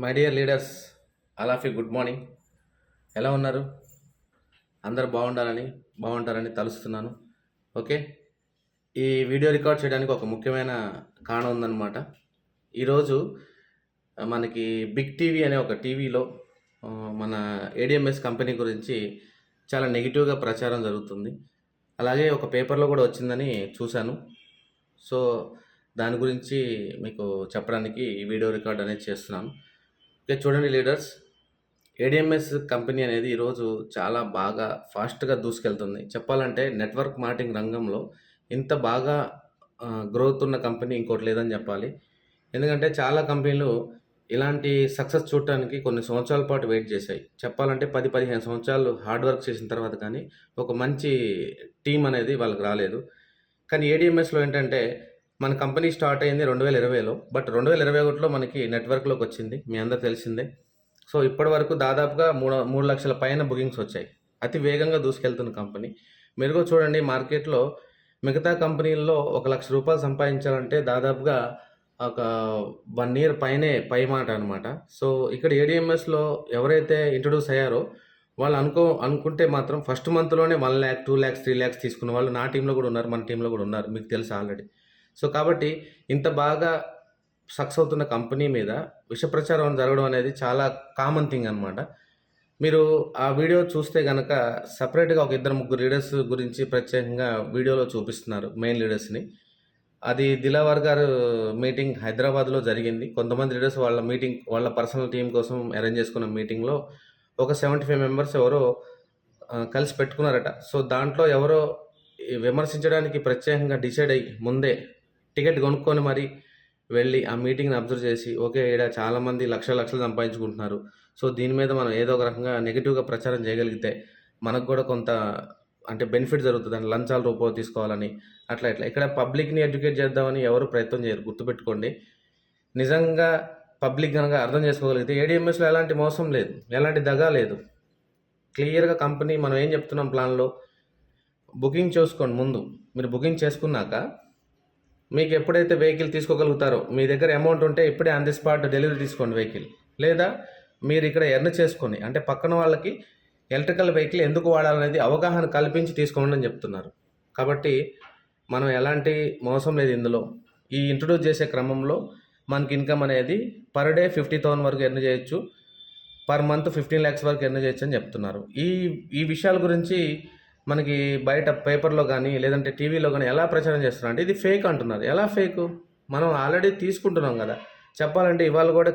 My dear leaders అలాఫీ good morning ఎలా ఉన్నారు? అందరు బాగుండాలని బాగుంటారని తలుస్తున్నాను. ఓకే ఈ వీడియో రికార్డ్ చేయడానికి ఒక ముఖ్యమైన కారణం ఉందన్నమాట. ఈరోజు మనకి బిగ్ టీవీ అనే ఒక టీవీలో మన ఏడిఎంఎస్ కంపెనీ గురించి చాలా నెగిటివ్గా ప్రచారం జరుగుతుంది. అలాగే ఒక పేపర్లో కూడా వచ్చిందని చూశాను. సో దాని గురించి మీకు చెప్పడానికి ఈ వీడియో రికార్డ్ అనేది చేస్తున్నాను. ఇక చూడండి లీడర్స్. ఏడిఎంఎస్ కంపెనీ అనేది ఈరోజు చాలా బాగా ఫాస్ట్గా దూసుకెళ్తుంది. చెప్పాలంటే నెట్వర్క్ మార్కెటింగ్ రంగంలో ఇంత బాగా గ్రోత్ ఉన్న కంపెనీ ఇంకోటి లేదని చెప్పాలి. ఎందుకంటే చాలా కంపెనీలు ఇలాంటి సక్సెస్ చూడటానికి కొన్ని సంవత్సరాల పాటు వెయిట్ చేశాయి. చెప్పాలంటే పది పదిహేను సంవత్సరాలు హార్డ్ వర్క్ చేసిన తర్వాత కానీ ఒక మంచి టీం అనేది వాళ్ళకి రాలేదు. కానీ ఏడిఎంఎస్లో ఏంటంటే మన కంపెనీ స్టార్ట్ అయింది రెండు వేల ఇరవైలో బట్ రెండు వేల ఇరవై ఒకటిలో మనకి నెట్వర్క్లోకి వచ్చింది. మీ అందరు తెలిసిందే. సో ఇప్పటి వరకు దాదాపుగా మూడు మూడు లక్షల పైన బుకింగ్స్ వచ్చాయి. అతి వేగంగా దూసుకెళ్తున్న కంపెనీ. మీరు కూడా చూడండి మార్కెట్లో మిగతా కంపెనీల్లో ఒక లక్ష రూపాయలు సంపాదించాలంటే దాదాపుగా ఒక వన్ ఇయర్ పైనే పై మాట అనమాట సో ఇక్కడ ఏడిఎంఎస్లో ఎవరైతే ఇంట్రడ్యూస్ అయ్యారో వాళ్ళు అనుకో అనుకుంటే మాత్రం first మంత్లోనే one lakh two lakhs three lakhs తీసుకున్న వాళ్ళు నా టీంలో కూడా ఉన్నారు మన టీంలో కూడా ఉన్నారు మీకు తెలుసు ఆల్రెడీ. సో కాబట్టి ఇంత బాగా సక్స్ అవుతున్న కంపెనీ మీద విష ప్రచారం జరగడం అనేది చాలా కామన్ థింగ్ అనమాట మీరు ఆ వీడియో చూస్తే కనుక సపరేట్గా ఒక ఇద్దరు ముగ్గురు లీడర్స్ గురించి ప్రత్యేకంగా వీడియోలో చూపిస్తున్నారు మెయిన్ లీడర్స్ని అది దిలావర్ గారు మీటింగ్ హైదరాబాద్లో జరిగింది. కొంతమంది లీడర్స్ వాళ్ళ మీటింగ్ వాళ్ళ పర్సనల్ టీం కోసం అరేంజ్ చేసుకున్న మీటింగ్లో ఒక సెవెంటీ ఫైవ్ మెంబర్స్ ఎవరో కలిసి పెట్టుకున్నారట. సో దాంట్లో ఎవరో విమర్శించడానికి ప్రత్యేకంగా డిసైడ్ అయ్యి ముందే టికెట్ కొనుక్కొని మరి వెళ్ళి ఆ మీటింగ్ని అబ్జర్వ్ చేసి ఓకే ఇక్కడ చాలామంది లక్షల లక్షలు సంపాదించుకుంటున్నారు. సో దీని మీద మనం ఏదో ఒక రకంగా నెగిటివ్గా ప్రచారం చేయగలిగితే మనకు కూడా కొంత అంటే బెనిఫిట్ జరుగుతుంది. అని లంచాల రూపంలో తీసుకోవాలని అట్లా ఇట్లా. ఇక్కడ పబ్లిక్ని ఎడ్యుకేట్ చేద్దామని ఎవరు ప్రయత్నం చేయరు. గుర్తుపెట్టుకోండి. నిజంగా పబ్లిక్ కనుక అర్థం చేసుకోగలిగితే ఏడిఎంఎస్లో ఎలాంటి మోసం లేదు. ఎలాంటి దగా లేదు. క్లియర్గా కంపెనీ మనం ఏం చెప్తున్నాం ప్లాన్లో? బుకింగ్ చేసుకోండి ముందు. మీరు బుకింగ్ చేసుకున్నాక మీకు ఎప్పుడైతే వెహికల్ తీసుకోగలుగుతారో మీ దగ్గర అమౌంట్ ఉంటే ఇప్పుడే ఆన్ ది స్పాట్ డెలివరీ తీసుకోండి వెహికల్. లేదా మీరు ఇక్కడ ఎర్న్ చేసుకొని అంటే పక్కన వాళ్ళకి ఎలక్ట్రికల్ వెహికల్ ఎందుకు వాడాలనేది అవగాహన కల్పించి తీసుకోండి అని చెప్తున్నారు. కాబట్టి మనం ఎలాంటి మోసం లేదు ఇందులో. ఈ ఇంట్రడ్యూస్ చేసే క్రమంలో మనకి ఇన్కమ్ అనేది పర్ డే ఫిఫ్టీ థౌసండ్ వరకు ఎర్న్ చేయొచ్చు. పర్ మంత్ ఫిఫ్టీన్ ల్యాక్స్ వరకు ఎర్న్ చేయొచ్చు అని చెప్తున్నారు. ఈ ఈ విషయాల గురించి మనకి బయట పేపర్లో కానీ లేదంటే టీవీలో కానీ ఎలా ప్రచారం చేస్తున్నారు? అంటే ఇది ఫేక్ అంటున్నారు. ఎలా ఫేక్ మనం ఆల్రెడీ తీసుకుంటున్నాం కదా. చెప్పాలంటే ఇవాళ కూడా